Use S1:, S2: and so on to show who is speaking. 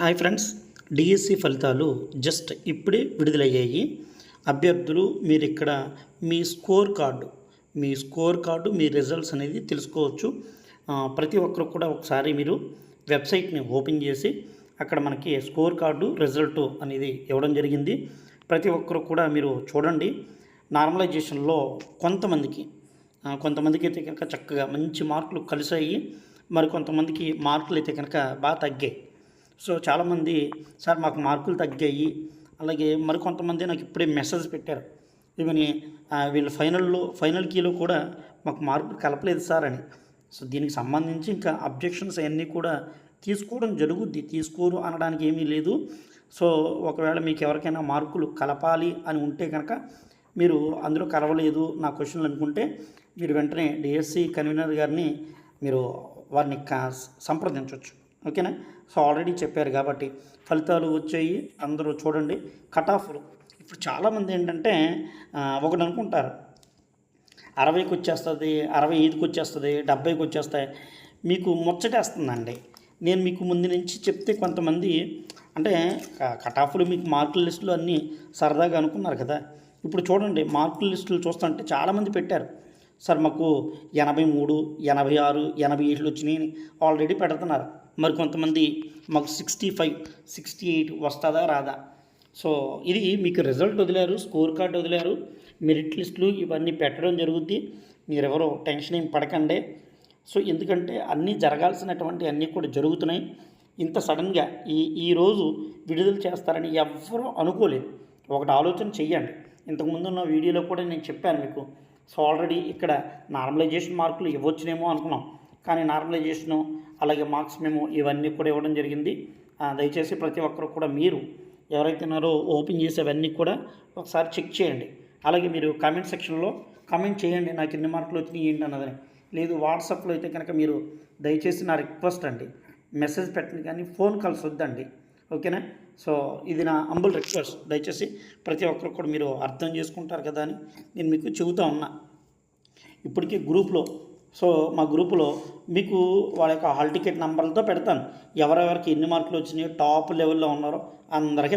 S1: Hi friends DSC ఫలితాలు just ఇప్పుడే విడుదలయ్యాయి. అభ్యర్థులు మీరు ఇక్కడ మీ స్కోర్ కార్డు మీ స్కోర్ కార్డు మీ రిజల్ట్స్ అనేది తెలుసుకోవచ్చు. ప్రతి ఒక్కరు కూడా ఒకసారి మీరు వెబ్సైట్ని ఓపెన్ చేసి అక్కడ మనకి స్కోర్ కార్డు రిజల్ట్ అనేది ఇవ్వడం జరిగింది. ప్రతి ఒక్కరు కూడా మీరు చూడండి. నార్మలైజేషన్లో కొంతమందికి కొంతమందికి అయితే కనుక చక్కగా మంచి మార్కులు కలిసాయి మరి కొంతమందికి మార్కులు అయితే కనుక బాగా తగ్గాయి. సో చాలామంది సార్ మాకు మార్కులు తగ్గాయి. అలాగే మరి కొంతమంది నాకు ఇప్పుడే మెసేజ్ పెట్టారు. ఈవెన్ వీళ్ళు ఫైనల్లో ఫైనల్ కీలో కూడా మాకు మార్కులు కలపలేదు సార్ అని. సో దీనికి సంబంధించి ఇంకా అబ్జెక్షన్స్ అవన్నీ కూడా తీసుకోవడం జరుగుద్ది. తీసుకోరు అనడానికి ఏమీ లేదు. సో ఒకవేళ మీకు ఎవరికైనా మార్కులు కలపాలి అని ఉంటే కనుక మీరు అందులో కలవలేదు నా క్వశ్చన్లు అనుకుంటే మీరు వెంటనే డిఎస్సి కన్వీనర్ గారిని మీరు వారిని కా- సంప్రదించవచ్చు ఓకేనా? సో ఆల్రెడీ చెప్పారు కాబట్టి ఫలితాలు వచ్చాయి అందరూ చూడండి. కట్ ఆఫ్లు. ఇప్పుడు చాలామంది ఏంటంటే ఒకటి అనుకుంటారు అరవైకి వచ్చేస్తుంది అరవై ఐదుకి వచ్చేస్తుంది డెబ్బైకి వచ్చేస్తాయి. మీకు ముచ్చటేస్తుందండి. నేను మీకు ముందు నుంచి చెప్తే కొంతమంది అంటే కట్ కటాఫ్లు మీకు మార్కుల లిస్టులు అన్నీ సరదాగా అనుకున్నారు కదా. ఇప్పుడు చూడండి మార్కుల లిస్టులు చూస్తుంటే చాలామంది పెట్టారు. సార్ మాకు ఎనభై మూడు ఎనభై ఆరు ఎనభై ఏళ్ళు వచ్చినాయి ఆల్రెడీ పెడుతున్నారు. మరి కొంతమంది మాకు సిక్స్టీ ఫైవ్ సిక్స్టీ ఎయిట్ వస్తుందా రాదా? సో ఇది మీకు రిజల్ట్ వదిలారు స్కోర్ కార్డ్ వదిలారు మెరిట్ లిస్టులు ఇవన్నీ పెట్టడం జరుగుద్ది. మీరెవరో టెన్షన్ ఏం పడకండి. సో ఎందుకంటే అన్నీ జరగాల్సినటువంటి అన్నీ కూడా జరుగుతున్నాయి. ఇంత సడన్గా ఈ ఈరోజు విడుదల చేస్తారని ఎవ్వరూ అనుకోలేదు. ఒకటి ఆలోచన చెయ్యండి. ఇంతకుముందు ఉన్న వీడియోలో కూడా నేను చెప్పాను మీకు. సో ఆల్రెడీ ఇక్కడ నార్మలైజేషన్ మార్కులు ఇవ్వచ్చునేమో అనుకున్నాం. కానీ నార్మలైజేషను అలాగే మార్క్స్ మేము ఇవన్నీ కూడా ఇవ్వడం జరిగింది. ఆ, దయచేసి ప్రతి ఒక్కరు కూడా మీరు ఎవరైతే ఉన్నారో ఓపెన్ చేసేవన్నీ కూడా ఒకసారి చెక్ చేయండి. అలాగే మీరు కామెంట్ సెక్షన్లో కామెంట్ చేయండి నాకు ఎన్ని మార్కులు వచ్చినాయి ఏంటి అన్నదని. లేదు వాట్సాప్లో అయితే కనుక మీరు దయచేసి నా రిక్వెస్ట్ అండి మెసేజ్ పెట్టండి కానీ ఫోన్ కాల్స్ వద్దండి. ఓకేనా? సో ఇది నా అంబుల్ రిక్వెస్ట్. దయచేసి ప్రతి ఒక్కరు కూడా మీరు అర్థం చేసుకుంటారు కదా అని నేను మీకు చెబుతా ఉన్నా. ఇప్పటికీ గ్రూప్లో సో మా గ్రూపులో మీకు వాళ్ళ యొక్క హాల్ టికెట్ నంబర్లతో పెడతాను. ఎవరెవరికి ఎన్ని మార్కులు వచ్చినాయో టాప్ లెవెల్లో ఉన్నారో అందరికీ పెడతాను.